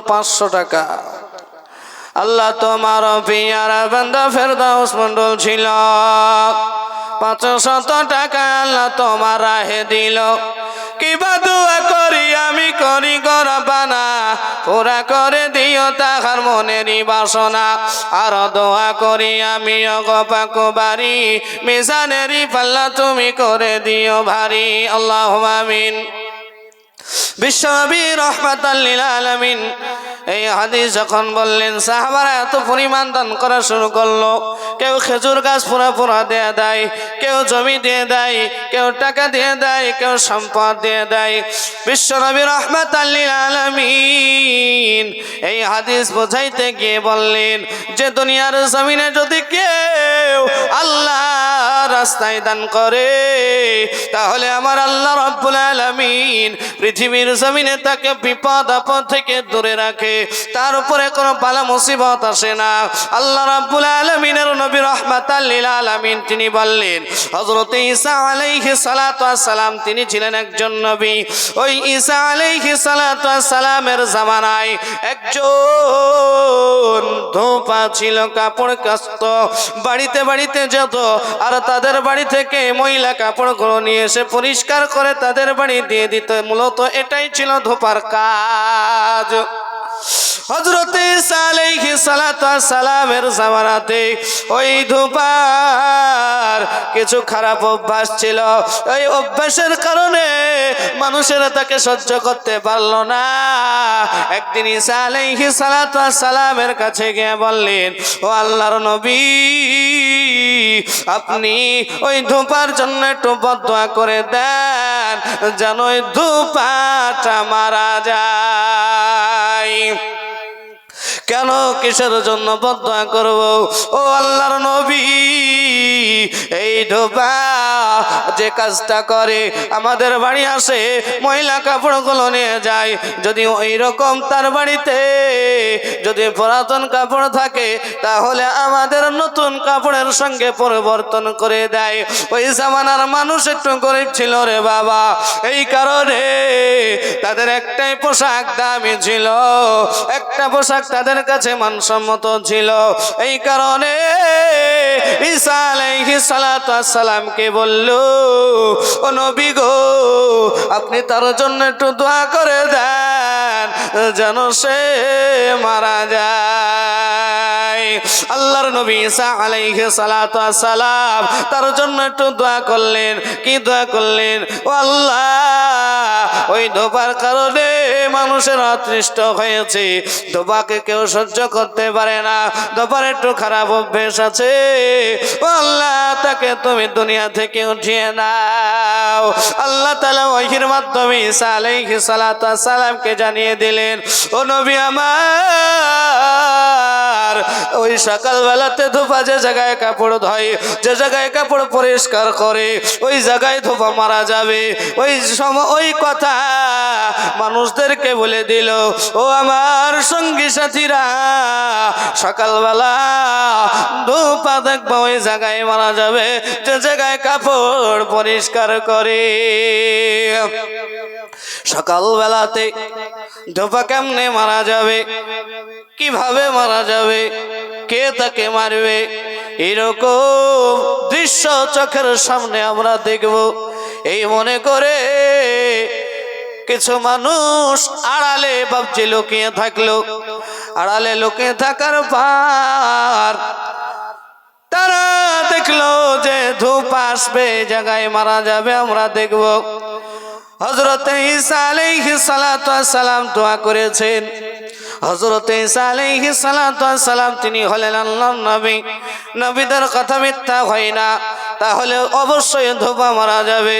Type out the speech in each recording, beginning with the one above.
পাঁচশো টাকা। আল্লাহ তোমার পিয়ারা ছিল। টাকা আল্লাহ দিল। কিবা আমি করি গরবানা পুরা করে দিও তাহার মনেরই বাসনা। আর দোয়া করি আমি অগপাকো বাড়ি পাল্লা তুমি করে দিও ভারী। আল্লাহ আমিন। বিশ্বনবী রহমাতাল্লিল আলামিন এই হাদিস যখন বললেন, সাহাবারা এত পরিমাণ দান করা শুরু করল। কেউ খেজুর গাছ পুরা পুরা দিয়ে দেয়, কেউ জমি দিয়ে দেয়, কেউ টাকা দিয়ে দেয়, কেউ সম্পদ দিয়ে দেয়। বিশ্বনবী রহমাতাল্লিল আলামিন এই হাদিস বোঝাইতে গিয়ে বললেন, যে দুনিয়ার জমিনে যদি কেউ রাস্তায় দান করে, তাহলে আমার আল্লাহ রব্বুল আলামিন পৃথিবীর জমিনে তাকে বিপদ আপদ থেকে দূরে রাখে, তার উপরে কোনো পালা মুসিবত আসে না। আল্লাহ রাব্বুল আলামিনের নবী রহমাতাল্লিল আলামিন তিনি বললেন, হযরত ঈসা ওয়াস সালাম তিনি ছিলেন একজন নবী। ওই ঈসা ওয়াস সালামের জামানায় একজন ধোপা ছিল, কাপড় কাস্ত, বাড়িতে বাড়িতে যেত, আর তাদের বাড়ি থেকে মহিলা কাপড় কাপড়গুলো নিয়ে এসে পরিষ্কার করে তাদের বাড়ি দিয়ে দিত। মূলত এটাই ছিল ধোপার কাজ। হজরতে সালাইহি সালামের জামানাতে ওই ধূপার কিছু খারাপ অভ্যাস ছিল। ওই অভ্যাসের কারণে মানুষেরা তাকে সহ্য করতে পারল না। একদিন ঈসা আলাইহি সালামের কাছে গিয়ে বললেন, ও আল্লাহর নবী, আপনি ওই ধূপার জন্য একটু বদয়া করে দেন, যেন ওই ধূপাটা মারা যায়। কেন কিসের জন্য বদয়া করব? ও আল্লাহর নবী। এই ঢোপা যে কাজটা করে, আমাদের বাড়ি আসে, মহিলা কাপড়গুলো নিয়ে যায়। যদি ওই রকম তার বাড়িতে যদি পুরাতন কাপড় থাকে, তাহলে আমাদের নতুন কাপড়ের সঙ্গে পরিবর্তন করে দেয়। ওই জামানার মানুষ একটু গরিব ছিল রে বাবা। এই কারণে তাদের একটাই পোশাক দামি ছিল। একটা পোশাক তাদের কাছে মানসম্মত ছিল। এই কারণে সালামকে বলল, ও নবী গো, আপনি তার জন্য একটু দোয়া করে দেন, যেন সে মারা যায়। আল্লাহর নবী ঈসা আলাইহি সালাতু সালাম তার জন্য একটু দোয়া করলেন। কি দোয়া করলেন? ও আল্লাহ, ওই ধোপার কারণে মানুষের অতৃষ্ট হয়েছে। ধোপাকে কেউ সহ্য করতে পারে না। ধোপার একটু খারাপ অভ্যেস আছে। ও আল্লাহ, তাকে তুমি দুনিয়া থেকে উঠিয়ে নাও। আল্লাহ তালা ওইহির মাধ্যমে ঈসা আলাইহি সালাতু সালামকে জানিয়ে দিলেন, ও নবী আমার, ওই সকালবেলাতে ধোপা যে জায়গায় কাপড় ধয়, যে জায়গায় কাপড় পরিষ্কার করে, ওই জায়গায় ধোপা মারা যাবে। ওই সময় ওই কথা মানুষদেরকে বলে দিল, ও আমার সঙ্গী সাথীরা, সকালবেলা ধোপা দেখব ওই জায়গায় মারা যাবে, যে জায়গায় কাপড় পরিষ্কার করে। সকালবেলাতে ধোপা কেমনে মারা যাবে, কীভাবে মারা যাবে, কে তাকে মারবে, এরকম দৃশ্য চোখের সামনে আমরা দেখব। এই মনে করে কিছু মানুষ আড়ালে ভাবছে লুকিয়ে থাকল। আড়ালে লুকিয়ে থাকার পার তারা দেখল যে ধূপ আসবে, জায়গায় মারা যাবে, আমরা দেখব। হজরত ঈসা আলাইহি সালাম দোয়া করেছেন। হজরত ঈসা আলাইহি সালাম তিনি হলেন আল্লাহর নবী। নবীদের কথা মিথ্যা হয় না। তাহলে অবশ্যই ধোপা মারা যাবে।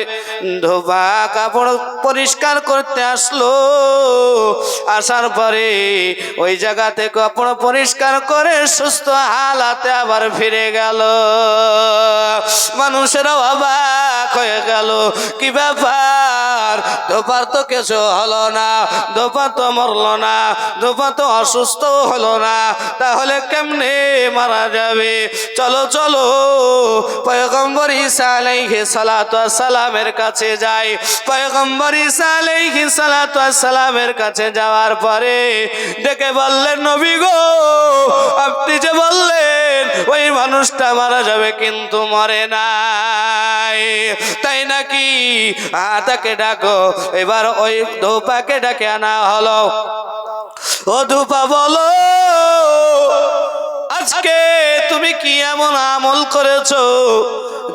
ধোপা কাপড় পরিষ্কার করতে আসলো। আসার পরে ওই জায়গাতে কাপড় পরিষ্কার করে সুস্থ হালাতে আবার ফিরে গেল। মানুষেরাও অবাক হয়ে গেল, কি ব্যাপার? ধোপার তো কিছু হলো না, ধোপা তো মরলো না, ধোপা তো অসুস্থ হলো না, তাহলে কেমনে মারা যাবে? চলো চলো। পয়গম পয়গম্বর ঈসা আলাইহি সালামের কাছে যায় পয়গম্বর ঈসা আলাইহি সালাতু সালামের কাছে যাওয়ার পরে ডেকে বললেন, নবী গো, আপনি যে বললেন, ওই মানুষটা মারা যাবে কিন্তু মরে নাই। তাই নাকি? তাকে ডাকো। এবার ওই ধোপাকে ডাকে আনা হলো। ও ধূপা বলো আজকে তুমি কি এমন আমল করেছ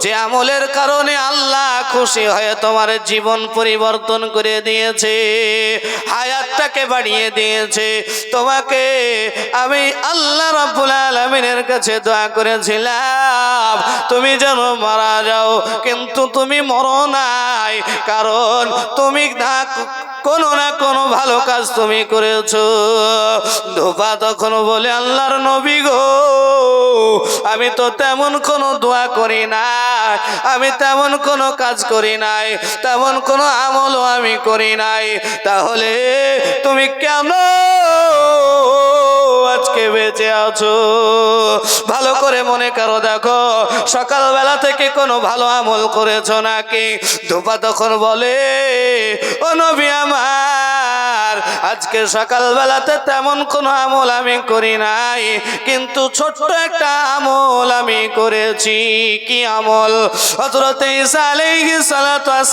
যে আমলের কারণে আল্লাহ খুশি হয়ে তোমার জীবন পরিবর্তন করে দিয়েছে, হায়াতটাকে বাড়িয়ে দিয়েছে? তোমাকে আমি আল্লাহ রাব্বুল আলামিনের কাছে দোয়া করেছিলাম, তুমি যেন মারা যাও, কিন্তু তুমি মরো নাই, কারণ তুমি না কোনো না কোনো ভালো কাজ তুমি করেছ। ধোপা তখন বলে, আল্লাহর নবী গো আমি তো তেমন কোনো দোয়া করি না আমি তেমন কোনো কাজ করি নাই, তেমন কোনো আমলও আমি করি নাই। তাহলে তুমি কেন আজকে বেঁচে আছো? ভালো করে মনে করো, দেখো, সকালবেলা থেকে কোনো ভালো আমল করেছ নাকি? ধোপা তখন বলে, ও নবী আমার আজকে সকালবেলাতে তেমন কোনো আমল আমি করি নাই, কিন্তু ছোট্ট একটা আমল আমি করেছি। কি আমল? আলাইহিস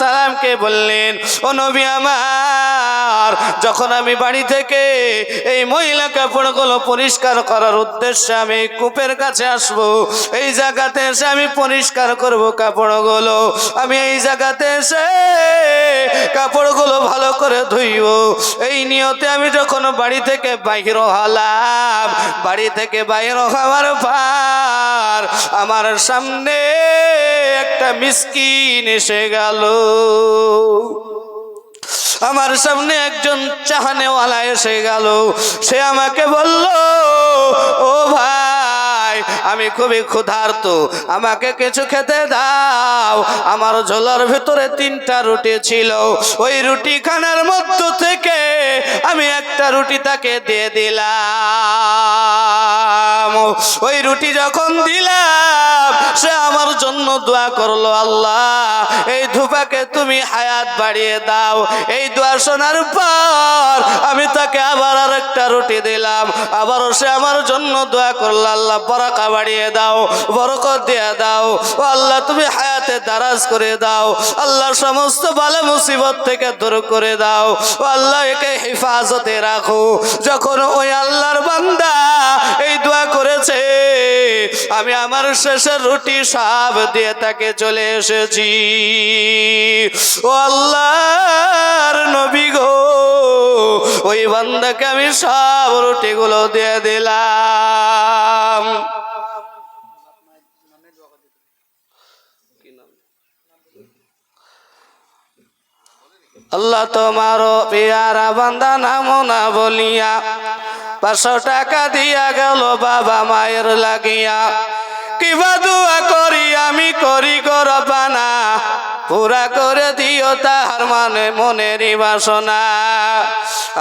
সালামকে বললেন, ও নবী আমার, যখন আমি বাড়ি থেকে এই মহিলা কাপড়গুলো পরিষ্কার করার উদ্দেশ্যে আমি কূপের কাছে আসব, এই জায়গাতে এসে আমি পরিষ্কার করব কাপড়গুলো। আমি এই জায়গাতে এসে কাপড়গুলো ভালো করে ধুইব এই নিয়তে আমি যখন বাড়ি থেকে বাহির হলাম, বাড়ি থেকে বাহির হওয়ার পর আমার সামনে একটা মিসকিন এসে গেল। আমার সামনে একজন চাহানেওয়ালা এসে গেল। সে আমাকে বলল, ও ভাই আমি খুবই ক্ষুধার্ত। আমাকে কিছু খেতে দাও। আমার ঝোলার ভেতরে তিনটা রুটি ছিল। ওই রুটি খানার মধ্য থেকে আমি একটা রুটি তাকে দিয়ে দিলাম। ওই রুটি যখন দিলাম, সে আমার জন্য দোয়া করল, আল্লাহ, এই ধূপাকে তুমি হায়াত বাড়িয়ে দাও। এই দোয়া শোনার পর আমি তাকে আবার আর একটা রুটি দিলাম। আবারও সে আমার জন্য দোয়া করল, আল্লাহ বরাকা বাড়িয়ে দাও, বরকত দিয়ে দাও। আল্লাহ, তুমি হায়াতে দারাজ করে দাও। আল্লাহ সমস্ত বালে মুসিবত থেকে দূর করে দাও। আল্লাহ, একে হেফাজতে রাখো। যখন ওই আল্লাহর বান্দা এই দোয়া করেছে, আমি আমার শেষের রুটি সাপ দিয়ে তাকে চলে এসেছি। ও আল্লাহর নবী গো, ওই বান্দাকে আমি সব রুটিগুলো দিয়ে দিলাম। আল্লাহ তোমার পেয়ারা বান্দা নামো না বলিয়া পাঁচশো টাকা দিয়া গেল বাবা মায়ের লাগিয়া। কিবা দোয়া করি, আমি করি গরবানা পুরা করে দিও তাহার মানে মনেরই বাসনা।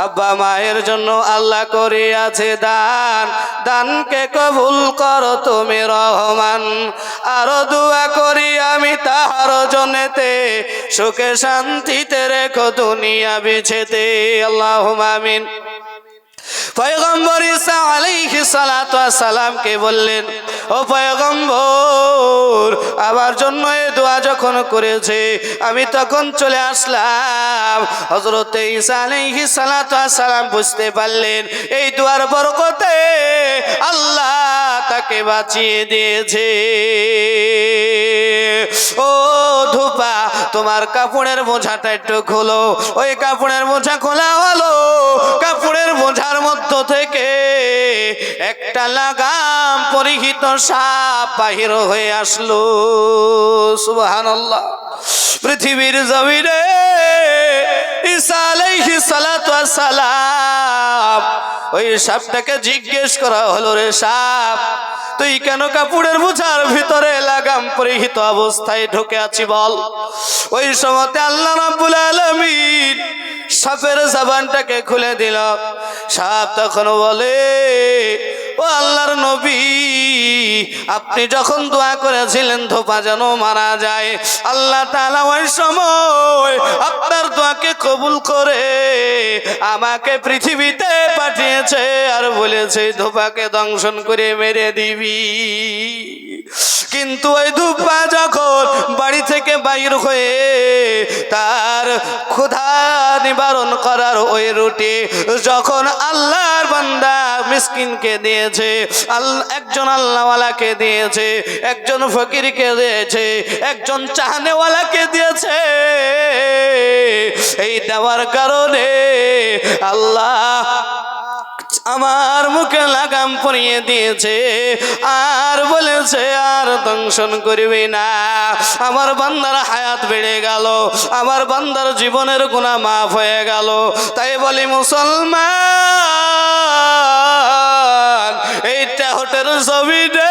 আব্বা মায়ের জন্য আল্লাহ করিয়াছে দান। দানকে কবুল করো তুমি রহমান। আরও দোয়া করি আমি তাহার জনেতে সুখে শান্তিতে রেখো দুনিয়া বিছেতে। আল্লাহ আমিন। পয়গম্বর ঈসা আলাইহিস সালাতু ওয়াস সালামকে বললেন ও পয়গম্বর, আমার জন্য এ দোয়া যখন করেছে, আমি তখন চলে আসলাম। হজরত ঈসা আলাইহিস সালাম বুঝতে পারলেন, এই দোয়ার বরকতে আল্লাহ তাকে বাঁচিয়ে দিয়েছে। ও ধূপা, তোমার কাপড়ের বোঝাটা একটু খোলো। ওই কাপড়ের বোঝা খোলা হলো। কাপড়ের বোঝার মধ্য থেকে একটা লাগাম পরিহিত সাপ বাহির হয়ে আসলো। সুবহানাল্লাহ। পৃথিবীর জমিনে ঈসা আলাইহিস সালাতু ওয়াস সালাম ওই সাপটাকে জিজ্ঞেস করা হলো, রে সাপ তুই কেন কাপুরের বুঝার ভিতরে লাগাম পরিহিত অবস্থায় ঢুকে আছি বল? ওই সময়তে আল্লাহ রাব্বুল আলামিন সাপের জাবানটাকে খুলে দিল। সাপ তখন বলে ও আল্লাহর নবী, আপনি যখন দোয়া করেছিলেন, ধোপা যেন মারা যায়। আল্লাহ তাআলা ওই সময় আপনার দোয়াকে কবুল করে আমাকে পৃথিবীতে পাঠিয়েছে আর বলেছে, ধোপাকে দংশন করে মেরে দিবি। কিন্তু ওই ধূপা যখন বাড়ি থেকে বাইর হয়ে তার ক্ষুধা নিবারণ করার ওই রুটি, যখন আল্লাহর বান্দা মিসকিনকে দিয়েছে। একজন আল্লাহওয়ালাকে দিয়েছে, একজন ফকিরকে দিয়েছে, একজন চাহনেওয়ালাকে দিয়েছে। এই দেওয়ার কারণে আল্লাহ আমার মুখে লাগাম পরিয়ে দিয়েছে। আর বলেছে, আর দংশন করবি না। আমার বান্দার হায়াত বেড়ে গেল, আমার বান্দার জীবনের গুণা মাফ হয়ে গেল। তাই বলি, মুসলমান এইটা হোটেল ছবি রে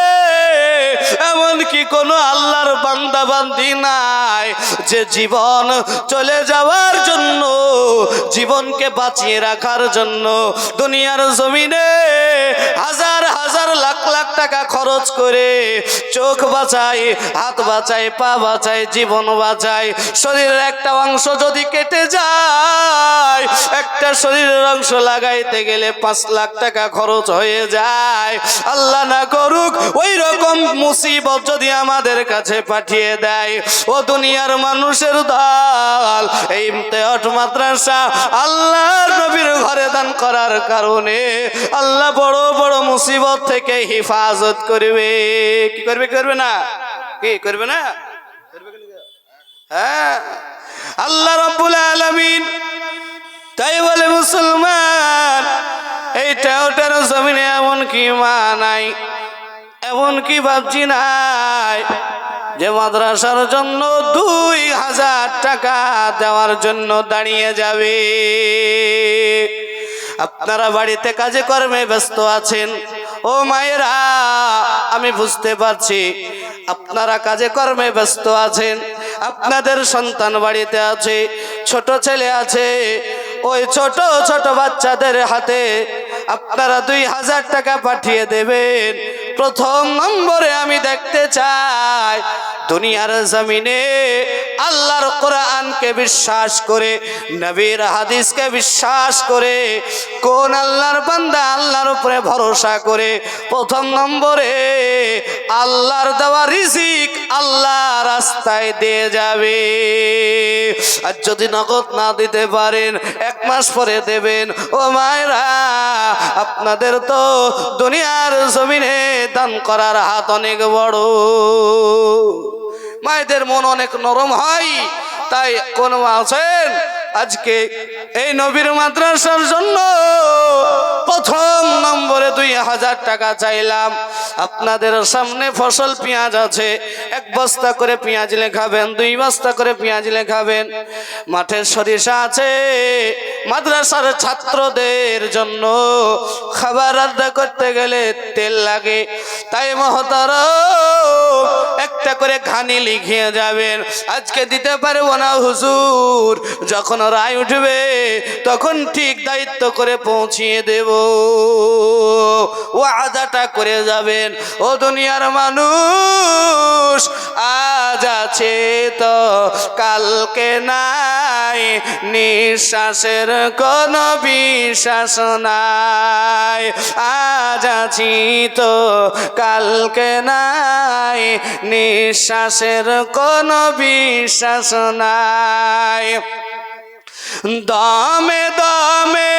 এমনকি কোনো আল্লাহর বান্দা বান্দি নাই? যে জীবন চলে যাওয়ার জন্য, জীবনকে বাঁচিয়ে রাখার জন্য দুনিয়ার জমিনে হাজার হাজার লাখ লাখ টাকা খরচ করে চোখ বাঁচায়, হাত বাঁচায়, পা বাঁচায়, জীবন বাঁচায়। শরীরের একটা অংশ যদি কেটে যায়, একটা শরীরের অংশ লাগাইতে গেলে পাঁচ লাখ টাকা খরচ হয়ে যায়। আল্লাহ না করুক ওই রকম মুসিবত যদি আমাদের কাছে পাঠিয়ে দেয়, ও দুনিয়ার মানুষের দল, এই তেহট মাদ্রাসা আল্লাহর নবীর ঘরে দান করার কারণে আল্লাহ বড় বড় মুসিবত থেকে হিফাজত করবে। কি করবে করবে না? কি করবে না? হ্যাঁ। আল্লাহ রব্বুল আলামিন তাই বলে, মুসলমান, এইটা ওটার জমিনে এমন কি মা নাই? এমন কি ভাবছি নাই যে মাদ্রাসার জন্য দুই হাজার টাকা দেওয়ার জন্য দাঁড়িয়ে যাবে। আপনারা বাড়িতে কাজে কর্মে ব্যস্ত আছেন। ও মায়েরা, আমি বুঝতে পারছি আপনারা কাজে কর্মে ব্যস্ত আছেন। আপনাদের সন্তান বাড়িতে আছে, ছোট ছেলে আছে। ওই ছোট ছোট বাচ্চাদের হাতে আপনারা দুই হাজার টাকা পাঠিয়ে দেবেন। প্রথম নম্বরে আমি দেখতে চাই। দুনিয়ার জমিনে আল্লাহর কোরআনকে বিশ্বাস করে, নবীর হাদিসকে বিশ্বাস করে, কোন আল্লাহর বান্দা আল্লাহর উপরে ভরসা করে, প্রথম নম্বরে আল্লাহর দেওয়া রিজিক আল্লাহ রাস্তায় দিয়ে যাবে। আর যদি নগদ না দিতে পারেন, এক মাস পরে দেবেন। ও মায়েরা, আপনাদের তো দুনিয়ার জমিনে দান করার হাত অনেক বড়। মায়েদের মন অনেক নরম হয় তাই কোন আছেন? আজকে এই নবীর মাদ্রাসার জন্য প্রথম নম্বরে দুই হাজার টাকা চাইলাম। আপনাদের সামনে ফসল পেঁয়াজ আছে। এক বস্তা করে পেঁয়াজ লেখাবেন, দুই বস্তা করে পেঁয়াজ লেখাবেন। মাঠের সরিষা আছে। মাদ্রাসার ছাত্রদের জন্য খাবার রান্না করতে গেলে তেল লাগে। তাই মহতার একটা করে ঘানি লিখিয়ে যাবেন। আজকে দিতে পারব না হুজুর। যখন রায় উঠবে, তখন ঠিক দায়িত্ব করে পৌঁছিয়ে দেব। ও আদাটা করে যাবেন, ও দুনিয়ার মানুষ, আজ আছে তো, কালকে নাই, নিঃশ্বাসের কোন বিশ্বাস নাই। আজ আছি তো, কালকে নাই, নিঃশ্বাসের কোন বিশ্বাস নাই। দমে দমে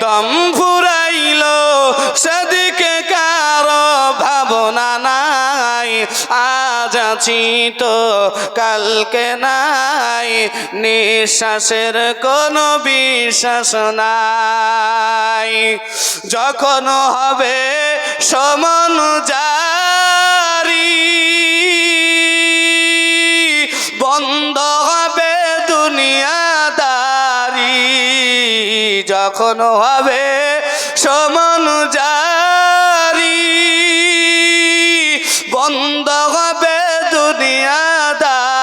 দম ফুরাইল সেদিকে কারও ভাবনা নাই। আজ আছি তো, কালকে নাই। নিঃশ্বাসের কোনো বিশ্বাস নাই। যখন হবে সমন জারি যখন হবে সমান জারি, বন্ধ হবে দুনিয়াদারি।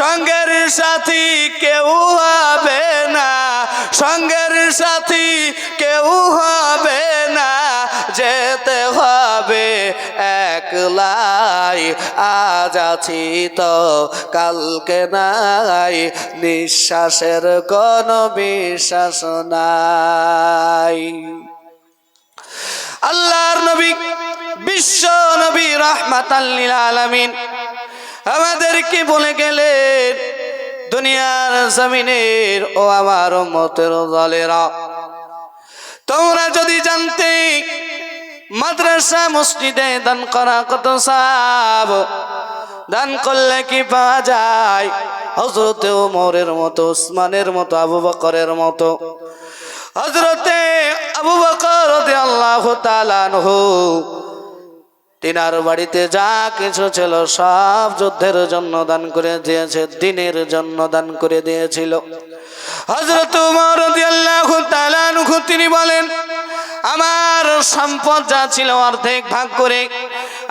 সঙ্গের সাথী কেউ হবে না, সঙ্গের সাথী কেউ হবে না, যেতে হবে একলাই আজ আছি তো, কালকে নাই। নিঃশ্বাসের কোনো বিশ্বাস নাই। আল্লাহর নবী, বিশ্ব নবী রহমাতাল্লিল আলামিন আমাদেরকে বলে গেলেন? দুনিয়ার জমিনের ও আমার মতের দলেরা। তোমরা যদি জানতে মাদ্রাসা মসজিদে দান করা কত সাব? দান করলে কি পাওয়া যায়? হজরতে ওমরের মতো, উসমানের মতো, আবু বকরের মতো। হজরতে আবু বকর আল্লাহ তালানহু তিনার বাড়িতে যা কিছু ছিল সব যুদ্ধের জন্য দান করে দিয়েছে, দিনের জন্য দান করে দিয়েছিল। হজরত উমর তিনি বলেন আমার সম্পদ যা ছিল অর্ধেক ভাগ করে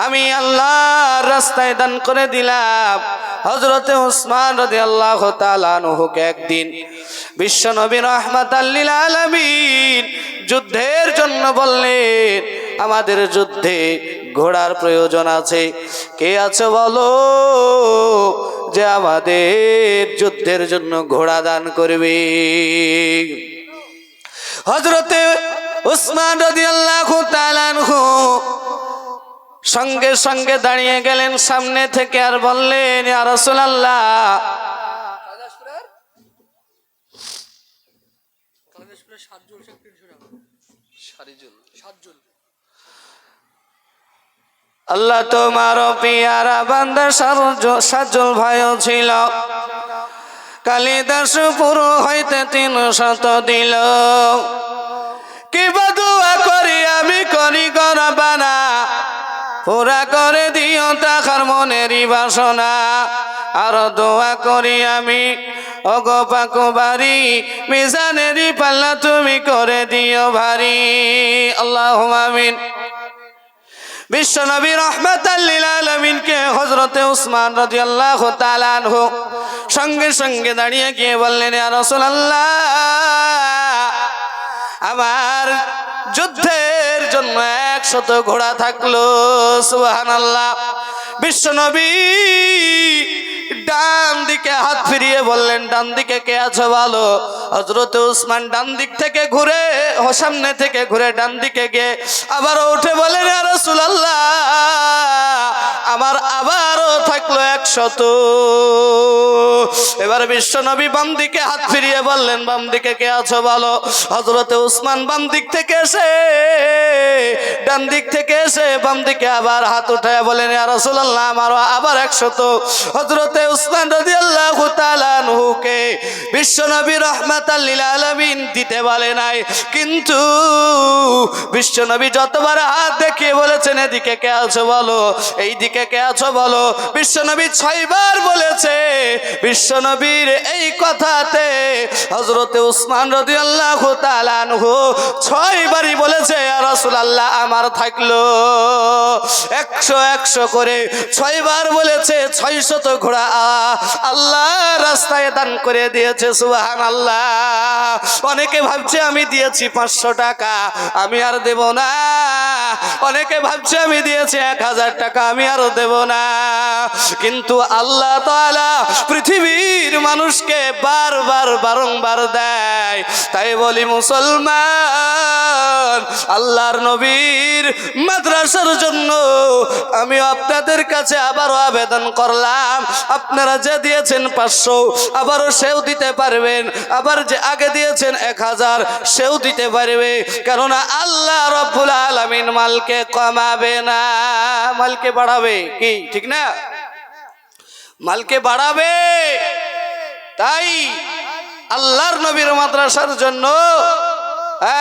আমি আল্লাহর রাস্তায় দান করে দিলাম। হজরতে উসমান রাদিয়াল্লাহু তাআলা আনহুকে একদিন বিশ্ব নবী রহমাতাল্লিল আলামিন যুদ্ধের জন্য বললেন, আমাদের যুদ্ধে ঘোড়ার প্রয়োজন আছে। কে আছে বলো যে আমাদের যুদ্ধের জন্য ঘোড়া দান করবে? হজরতে উসমান রাদিয়াল্লাহু তাআলা সঙ্গে সঙ্গে দাঁড়িয়ে গেলেন সামনে থেকে আর বললেন, ইয়া রাসূলুল্লাহ। আল্লাহ তোমার পিয়ারা বান্দা সাজল ভাইও ছিল। কালিদাস পুরো হইতে তিন শত দিল। করি গরবানা পুরা করে দিও তাহার মনেরই বাসনা। আর দোয়া করি আমি অগো পাকো বাড়ি, মিজানেরই পাল্লা তুমি করে দিও ভারী। আল্লাহ আমিন। বিশ্ব নবী রহমতাল্লিল আলমিনকে হজরতে উসমান রাদিয়াল্লাহু তাআলা আনহু সঙ্গে সঙ্গে দাঁড়িয়ে গিয়ে বললেন, ইয়া রাসূলুল্লাহ, আমার যুদ্ধের জন্য একশত ঘোড়া থাকল, সুবহানাল্লাহ। বিশ্ব নবী ডান দিকে হাত ফিরিয়ে বললেন ডান দিকে কে আছো ভালো হজরত উসমান ডান দিক থেকে ঘুরে, সামনে থেকে ঘুরে ডান দিকে গিয়ে আবার উঠে বলেন আর রাসূলুল্লাহ। আমার আবারও থাকল একশত। এবার বিশ্ব নবী বাম দিকে হাত ফিরিয়ে বললেন বাম দিকে কে আছো ভালো হজরতে উসমান বাম দিক থেকে এসে ডান দিক থেকে এসে বাম দিকে আবার হাত উঠায় বলেন রাসূলুল্লাহ, আমারও আবার একশত। হজরতে উসমান রাদিয়াল্লাহু তাআলা আনহুকে বিশ্বনবী রাহমাতাল লিল আলামিন দিতে বলে নাই। কিন্তু বিশ্বনবী যতবার হাত দেখিয়ে বলেছেন, এদিকে কে আছো বলো? এই দিকে কে আছো বলো? বিশ্বনবী ছয়বার বলেছে, বিশ্বনবীর এই কথাতে হজরতে উসমান রাদিয়াল্লাহু তাআলা আনহু ছয়বারই বলেছে, ইয়া রাসূলুল্লাহ, আমার থাকল। একশো একশো করে ছয়বার বলেছে, ছয়শত ঘোড়া আল্লাহ রাস্তায় দান করে দিয়েছে সুবাহান আল্লাহ অনেকে ভাবছে আমি দিয়েছি পাঁচশো টাকা, আমি আর দেব না। অনেকে ভাবছে আমি দিয়েছি এক হাজার টাকা, আমি আর দেব না। কিন্তু আল্লাহ তাআলা পৃথিবীর মানুষকে বারবার বারংবার দেয়। তাই বলি মুসলমান, আল্লাহর নবীর মাদ্রাসার জন্য আমি আপনাদের কাছে আবারও আবেদন করলাম। আপনারা যে দিয়েছেন পাঁচশো, আবারও সেও দিতে পারবেন। আবার যে আগে দিয়েছেন এক হাজার, সেও দিতে পারবে। কেননা আল্লাহ রব্বুল আলমিন মালকে কমাবে না, মালকে বাড়াবে। কি, ঠিক না? মালকে বাড়াবে। তাই আল্লাহর নবীর মাদ্রাসার জন্য,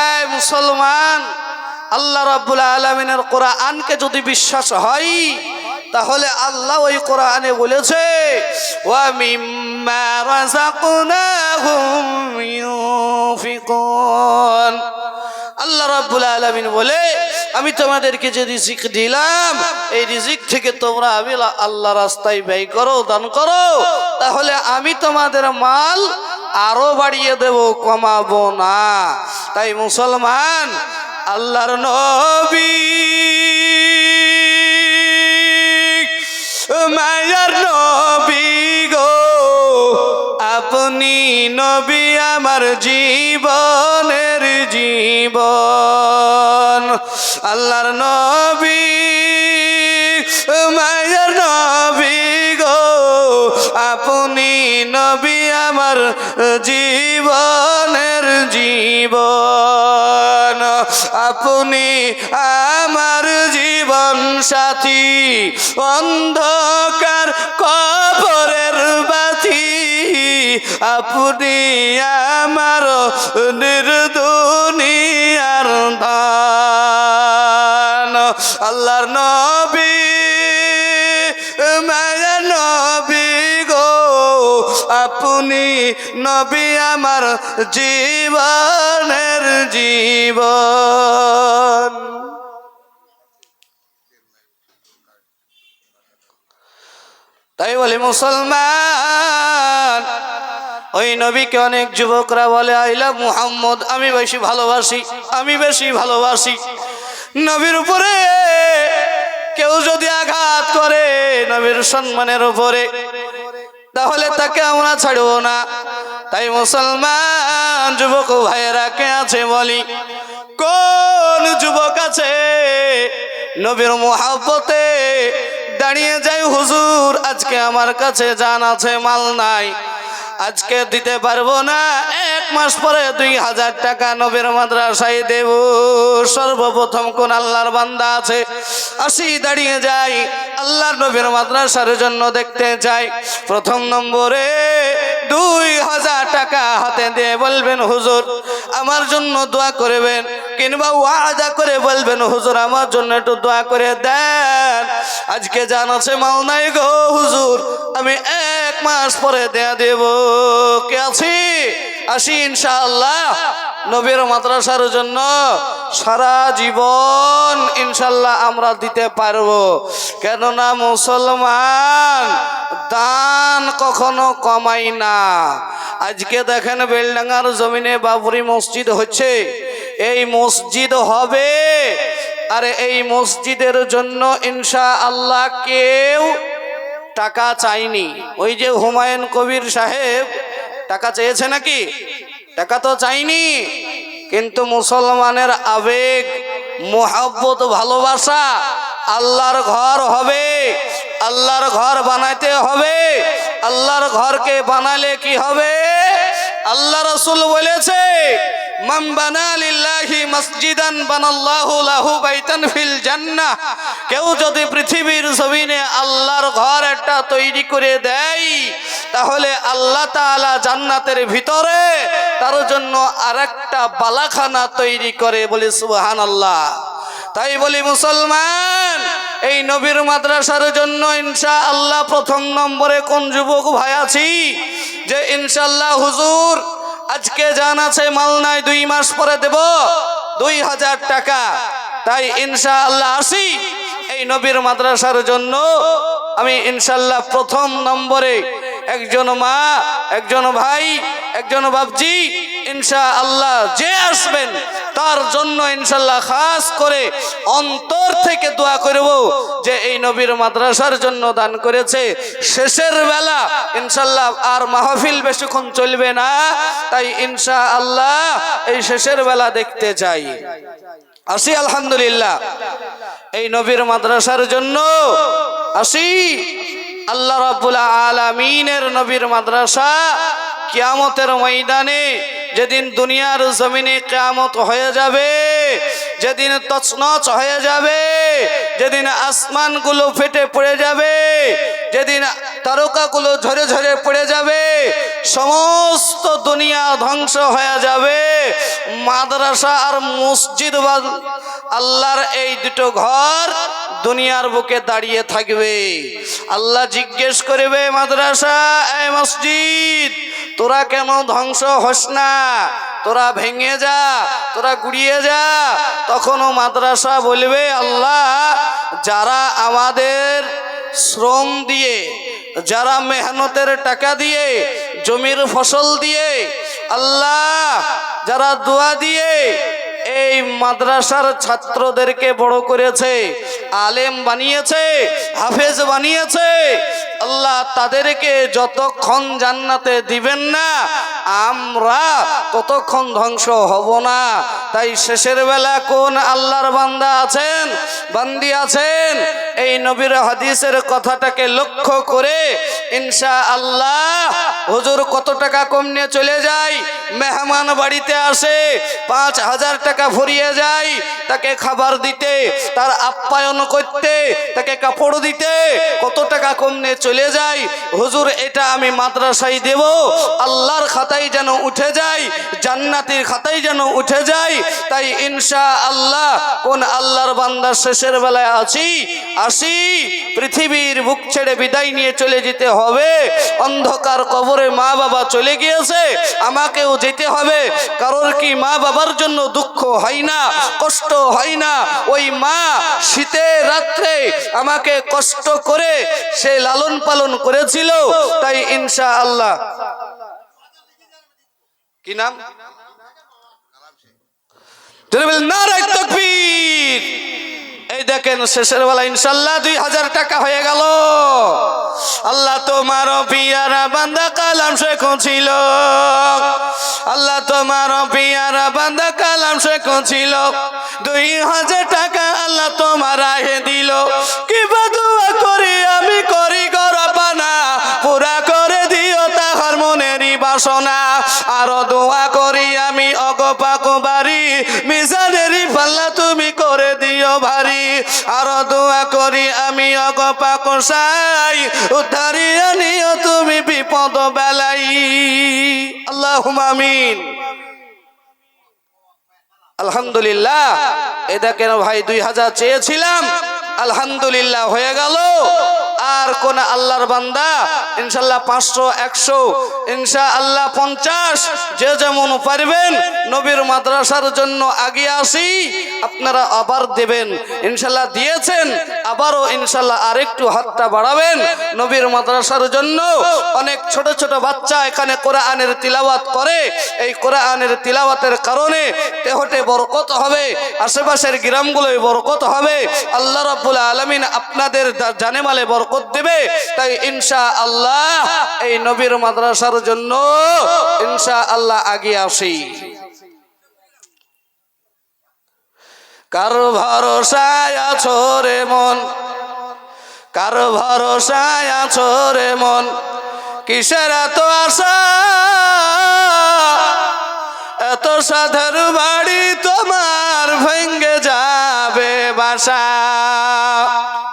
এই মুসলমান, আল্লাহ রাব্বুল আলমিনের কোরআনকে যদি বিশ্বাস হয়, তাহলে আল্লাহ ওই কোরআনে বলেছে আল্লাহ রাব্বুল আলামিন বলে আমি তোমাদেরকে যে রিজিক দিলাম, এই রিজিক থেকে তোমরা আমি আল্লাহ রাস্তায় ব্যয় করো, দান করো। তাহলে আমি তোমাদের মাল আরও বাড়িয়ে দেব, কমাবো না। তাই মুসলমান, আল্লাহর নবী, মায়ার নবী গো, আপনি নবী আমার জীবনের জীবন। আল্লাহর নবী মায়ের নবী গো। আপনি নবী আমার জীবনের জীবন। আপনি আমার জীবন সাথী, অন্ধকার কবরের বাতি। আপনি আমার নির্দুনিয়ার ধান আল্লাহর নবী মায়া নবী গো। আপনি নবী আমার জীবনের জীবন। তাই বলে, মুসলমান, ওই নবীকে অনেক যুবকরা বলে আইলা মুহাম্মদ, আমি বেশি ভালোবাসি, আমি বেশি ভালোবাসি। নবীর উপরে কেউ যদি আঘাত করে নবীর সম্মানের উপরে, তাহলে তাকে আমরা ছাড়বো না। তাই মুসলমান যুবক ভাইয়েরা, কে আছে বলি? কোন যুবক আছে নবীর মহাব্বতে দাঁড়িয়ে যাই, হুজুর, আজকে আমার কাছে জান আছে, মাল নাই। আজকে দিতে পারব না, এক মাস পরে দুই হাজার টাকা নবীর মাদ্রাসায় দেব। সর্বপ্রথম কোন আল্লাহর বান্দা আছে, আসি দাঁড়িয়ে যাই, আল্লাহর নবীর মাদ্রাসার জন্য দেখতে যাই। প্রথম নম্বরে দুই হাজার টাকা হাতে দিয়ে বলবেন, হুজুর, আমার জন্য দোয়া করবেন। কিংবা ওয়াদা করে বলবেন, হুজুর, আমার জন্য একটু দোয়া করে দেন। আজকে জান আছে মাল নাই গো, হুজুর। আমি এক মাস পরে দেয়া দেব। কে আছি? আসি ইনশাআল্লাহ। নবীর মাদ্রাসার জন্য সারা জীবন ইনশাল্লাহ আমরা দিতে পারব। কেননা মুসলমান দান কখনো কমাই না। আজকে দেখেন বেলডাঙ্গার জমিনে বাবরি মসজিদ হচ্ছে। এই মসজিদ হবে। আর এই মসজিদের জন্য ইনশা আল্লাহ কেউ টাকা চাইনি। ওই যে হুমায়ুন কবির সাহেব, টাকা চেয়েছে নাকি? টাকা তো চাইনি, কিন্তু মুসলমানের আবেগ, মোহাব্বত, ভালোবাসা আল্লাহর ঘর হবে, আল্লাহর ঘর বানাইতে হবে, আল্লাহর ঘরকে বানালে কি হবে? আল্লাহ রসুল বলেছে মসজিদান বানাল্লাহু লাহু বাইতান ফিল কেউ যদি পৃথিবীর আল্লাহর ঘর একটা তৈরি করে দেয়, তাহলে আল্লাহ জান্নাতের ভিতরে তার জন্য আরেকটা বালাখানা তৈরি করে বলে, সুবহানাল্লাহ। তাই বলি, মুসলমান, এই নবীর মাদ্রাসার জন্য ইনশা আল্লাহ প্রথম নম্বরে কোন যুবক ভাই আছি? যে ইনশাল্লাহ হুজুর, আজকে জান আছে মালনায় দুই মাস পরে দেব, দুই হাজার টাকা। তাই ইনশা আল্লাহ আসি। এই নবীর মাদ্রাসার জন্য আমি ইনশাল্লাহ প্রথম নম্বরে একজন মা, একজন ভাই, একজন বাবজি ইনশা আল্লাহ যে আসবেন, তার জন্য ইনশাল্লাহ খাস করে অন্তর থেকে দোয়া করব যে এই নবীর মাদ্রাসার জন্য দান করেছে। শেষের বেলা ইনশাল্লাহ আর মাহফিল বেশিক্ষণ চলবে না, তাই ইনশা আল্লাহ এই শেষের বেলা দেখতে চাই আসি, আলহামদুলিল্লাহ। এই নবীর মাদ্রাসার জন্য আসি। আল্লাহ রাব্বুল আলমিনের নবীর মাদ্রাসা কিয়ামতের ময়দানে যেদিন দুনিয়ার জমিনে কিয়ামত হয়ে যাবে, যেদিন তছনছ হয়ে যাবে, যেদিন আসমানগুলো ফেটে পড়ে যাবে, যেদিন তারকাগুলো ঝরে ঝরে পড়ে যাবে, সমস্ত দুনিয়া ধ্বংস হয়ে যাবে। মাদ্রাসা আর মসজিদ বা আল্লাহর এই দুটো ঘর দুনিয়ার বুকে দাঁড়িয়ে থাকবে। আল্লাহ জিজ্ঞেস করবে, মাদ্রাসা এই মসজিদ? তোরা কেন ধ্বংস হস না। তোরা ভেঙে যা, তোরা গুড়িয়ে যা, তখনও মাদ্রাসা বলবে, আল্লাহ, যারা আমাদের শ্রম দিয়ে, যারা মেহনতের টাকা দিয়ে, জমির ফসল দিয়ে, আল্লাহ, যারা দোয়া দিয়ে, এই মাদ্রাসার ছাত্রদেরকে বড় করেছে, আলেম বানিয়েছে, হাফেজ বানিয়েছে আল্লাহ তাদেরকে যতক্ষণ জান্নাতে দিবেন না, আমরা ততক্ষণ ধ্বংস হব না। তাই শেষের বেলা কোন আল্লাহর বান্দা আছেন? বান্দি আছেন? এই নবীর হাদিসের কথাটাকে লক্ষ্য করে ইনশা আল্লাহ হুজুর কত টাকা কম নিয়ে চলে যায়? মেহমান বাড়িতে আসে, পাঁচ হাজার টাকা ভরিয়ে যায়, তাকে খাবার দিতে, তার আপ্যায়ন করতে, তাকে কাপড় দিতে, কত টাকা কম নিয়ে চলে যায় হুজুর, এটা আমি মাদ্রাসায় দেব। আল্লাহর খাতায় যেন উঠে যায়, জান্নাতির খাতায় যেন উঠে যায়। তাই ইনশা আল্লাহ কোন আল্লাহর বান্দার শেষের বেলায় আছি, আসি, পৃথিবীর বুক ছেড়ে বিদায় নিয়ে চলে যেতে হবে। অন্ধকার কবরে মা বাবা চলে গিয়েছে, আমাকেও যেতে হবে। কারোর কি মা বাবার জন্য দুঃখ হয় না, কষ্ট হয় না? ওই মা শীতের রাত্রে আমাকে কষ্ট করে সে লালন পালন করেছিল, তাই ইনশা আল্লাহ কি নাম? এই দেখেন, শেষের বেলা ইনশাল্লাহ দুই হাজার টাকা হয়ে গেল। আল্লাহ তোমার পিয়ারা বান্দা কালাম শেখ ছিল। আল্লাহ তোমার পিয়ারা বান্দা কালাম শেখ ছিল। দুই হাজার টাকা আল্লাহ তোমার আহে দিল। বাসনা আরও দোয়া করি আমি অগপাক বাড়ি মিজানেরই পাল্লা তুমি করে দিও ভারী। আরও দোয়া করি আমি অগপাক সাই, উদ্ধারিয়া নিও তুমি বিপদ বেলাই। আল্লাহ আমিন। আলহামদুলিল্লাহ এটা কেন ভাই, দুই হাজার চেয়েছিলাম। আলহামদুলিল্লাহ হয়ে গেল। আর কোন আল্লাহর বান্দা? ইনশাল্লাহ পাঁচশো, একশো ইনশা আল্লাহ পঞ্চাশ। যে যেমন পারবেন, নবীর মাদ্রাসার জন্য আগে আসি, আপনারা আবার দেবেন। ইনশাল্লাহ দিয়েছেন, আবারও ইনশাল্লাহ আরেকটু হাতটা বাড়াবেন। নবীর মাদ্রাসার জন্য অনেক ছোট ছোট বাচ্চা এখানে কোরআনের তিলাওয়াত করে। এই কোরআনের তিলাওয়াতের কারণে তেহটে বরকত হবে, আশেপাশের গ্রামগুলোয় বরকত হবে। আল্লাহ রাব্বুল আলামিন আপনাদের জানেমালে বরকত দেবে। তাই ইনশা আল্লাহ এই নবীর মাদ্রাসার জন্য ইনশা আল্লাহ আগে আসি। কার ভরসায় আছো রে মন? কার ভরসায় আছো রে মন? কিসের এত আশা? এত সাধের বাড়ি তোমার ভেঙ্গে যাবে বাসা।